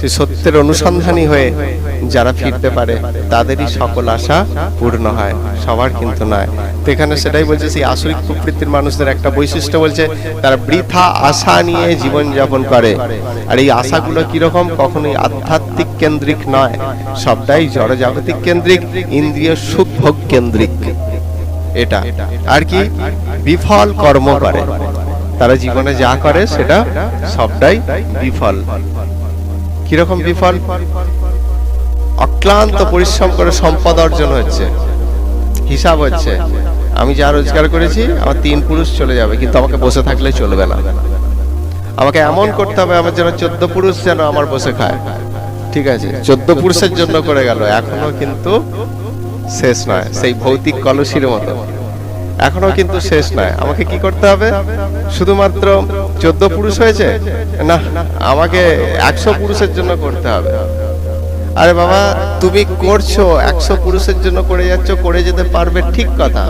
সেই সত্যের অনুসন্ধানী হয়ে যারা ফিরতে পারে তাদেরই সকল আশা পূর্ণ হয় সবার কিন্তু নয়। তো এখানে সেটাই বলছে সেই আসরিক প্রকৃতির মানুষদের একটা বৈশিষ্ট্য বলছে তারা বৃথা আশা নিয়ে জীবন যাপন করে। আর এই আশাগুলো কীরকম? কখনোই আধ্যাত্মিক কেন্দ্রিক নয় সবটাই জড়জাগতিক কেন্দ্রিক ইন্দ্রিয় সুখ ভোগ কেন্দ্রিক। এটা। আর কি? বিফল কর্ম করে। তারা জীবনে যা করে সেটা সবটাই বিফল। কীরকম বিফল? অক্লান্ত পরিশ্রম করে সম্পদ অর্জন হচ্ছে। হিসাব হচ্ছে, আমি যা রোজগার করেছি, আমার তিন পুরুষ চলে যাবে, কিন্তু আমাকে বসে থাকলে চলবে না। আমাকে এমন করতে হবে, আমার যেন চোদ্দ পুরুষ যেন আমার বসে খায়। ঠিক আছে, চোদ্দ পুরুষের জন্য করে গেল, এখনও কিন্তু শেষ নয়, সেই ভৌতিক কলসির মতো। এখনও কিন্তু শেষ নয়। আমাকে কি করতে হবে? শুধুমাত্র চোদ্দ পুরুষ হয়েছে? না, আমাকে একশো পুরুষের জন্য করতে হবে। আরে বাবা, তুমি করছ, একশো পুরুষের জন্য করে যাচ্ছ, করে যেতে পারবে ঠিক কথা।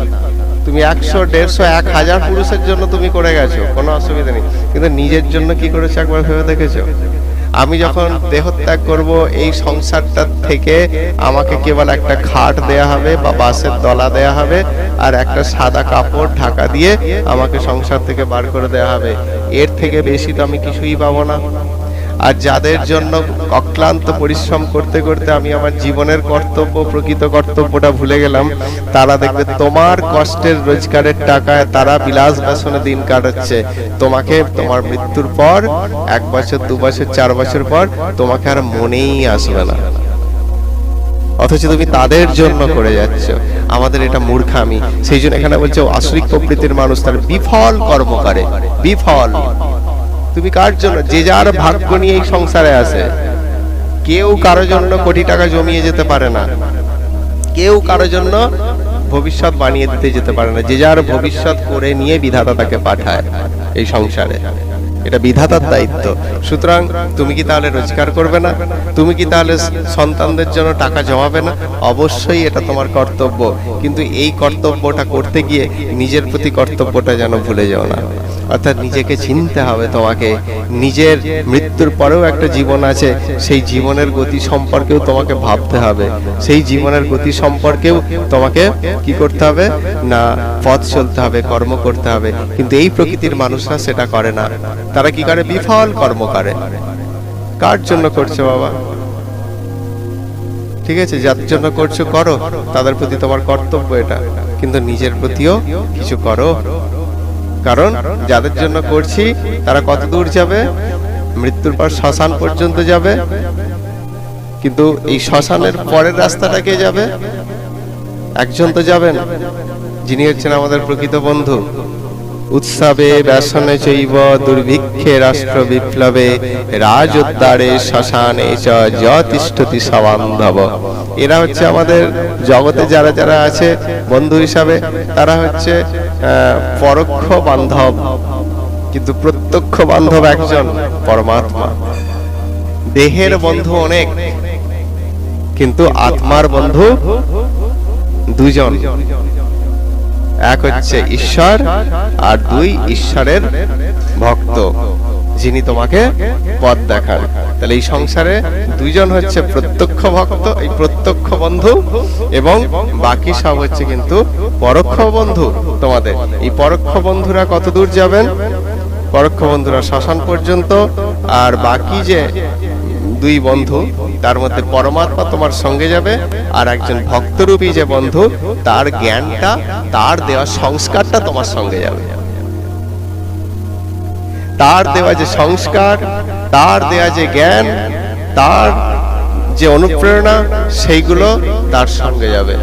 তুমি একশো, দেড়শো, এক হাজার পুরুষের জন্য তুমি করে গেছো, কোনো অসুবিধা নেই। কিন্তু নিজের জন্য কি করেছ একবার ভেবে দেখেছ? আমি যখন দেহত্যাগ করব এই সংসারটার থেকে আমাকে কেবল একটা খাট দেয়া হবে বা বাসের দলা দেয়া হবে আর একটা সাদা কাপড় ঢাকা দিয়ে আমাকে সংসার থেকে বার করে দেয়া হবে। এর থেকে বেশি তো আমি কিছুই পাবো না। আর যাদের জন্য অক্লান্ত পরিশ্রম করতে করতে আমি আমার জীবনের কর্তব্য, প্রকৃত কর্তব্যটা ভুলে গেলাম, তারা দেখবে তোমার কষ্টের রোজগারের টাকায় তারা বিলাস বাসনে দিন কাটাচ্ছে। তোমাকে তোমার মৃত্যুর পর, এক বছর, দু বছর, চার বছর পর তোমাকে আর মনেই আসবে না। অথচ তুমি তাদের জন্য করে যাচ্ছ। আমাদের এটা মূর্খামি। সেই জন্য এখানে বলছে আসরিক প্রকৃতির মানুষ, তার বিফল কর্ম করে। বিফল। তুমি কার জন্য? যে যার ভাগ্য নিয়ে এই সংসারে আছে। কেউ কারও জন্য কোটি টাকা জমিয়ে যেতে পারে না। কেউ কারও জন্য ভবিষ্যৎ বানিয়ে দিতে যেতে পারে না। যে যার ভবিষ্যৎ করে নিয়ে বিধাতা তাকে পাঠায় এই সংসারে। এটা বিধাতার দায়িত্ব। সুতরাং তুমি কি তাহলে রোজগার করবে না? তুমি কি তাহলে সন্তানদের জন্য টাকা জমাবে না? অবশ্যই এটা তোমার কর্তব্য। কিন্তু এই কর্তব্যটা করতে গিয়ে নিজের প্রতি কর্তব্যটা যেন ভুলে যাও না। অর্থাৎ নিজেকে চিনতে হবে তোমাকে। নিজের মৃত্যুর পরেও একটা জীবন আছে, সেই জীবনের গতি সম্পর্কেও তোমাকে ভাবতে হবে। সেই জীবনের গতি সম্পর্কেও তোমাকে কি করতে হবে? না, পথ চলতে হবে, কর্ম করতে হবে। কিন্তু এই প্রকৃতির মানুষরা সেটা করে না। তারা কি করে? বিফল কর্ম করে। কার জন্য করছে বাবা? ঠিক আছে যাদের জন্য করছ, করো। তাদের প্রতি তোমার কর্তব্য এটা। কিন্তু নিজের প্রতিও কিছু করো। কারণ যাদের জন্য করছি, তারা কত দূর যাবে? মৃত্যুর পর শ্মশান পর্যন্ত যাবে। কিন্তু এই শ্মশানের পরের রাস্তাটা কে যাবে? একজন তো যাবেন। যিনি হচ্ছেন আমাদের প্রকৃত বন্ধু। উৎসবে, ব্যসনে চৈব, দুর্ভিক্ষে রাষ্ট্র বিপ্লবে রাজ রাজোদ্ধারে শ্মশানে যতিষ্ঠতি সবান্ধব। এরা হচ্ছে আমাদের জগতে যারা যারা আছে, বন্ধু হিসাবে, তারা হচ্ছে পরোক্ষ বান্ধব, কিন্তু প্রত্যক্ষ বান্ধব একজন পরমাত্মা। দেহের বন্ধু অনেক, কিন্তু আত্মার বন্ধু দুজন। এক হচ্ছে ঈশ্বর আর দুই ঈশ্বরের ভক্ত। যিনি তোমাকে পথ দেখান। তাহলে এই সংসারে দুইজন হচ্ছে প্রত্যক্ষ ভক্ত, এই প্রত্যক্ষ বন্ধু, এবং বাকি সব হচ্ছে কিন্তু পরোক্ষ বন্ধু তোমাদের। এই পরোক্ষ বন্ধুরা কত দূর যাবেন? পরোক্ষ বন্ধুরা শ্মশান পর্যন্ত, আর বাকি যে দুই বন্ধু, তার মধ্যে পরমাত্মা তোমার সঙ্গে যাবে, আর একজন ভক্তরূপী যে বন্ধু, তার জ্ঞানটা, তার দেওয়া সংস্কারটা তোমার সঙ্গে যাবে। তার দেওয়া যে সংস্কার, তার দেওয়া যে জ্ঞান, তার যে অনুপ্রেরণা, সেইগুলো তার সঙ্গে যাবে।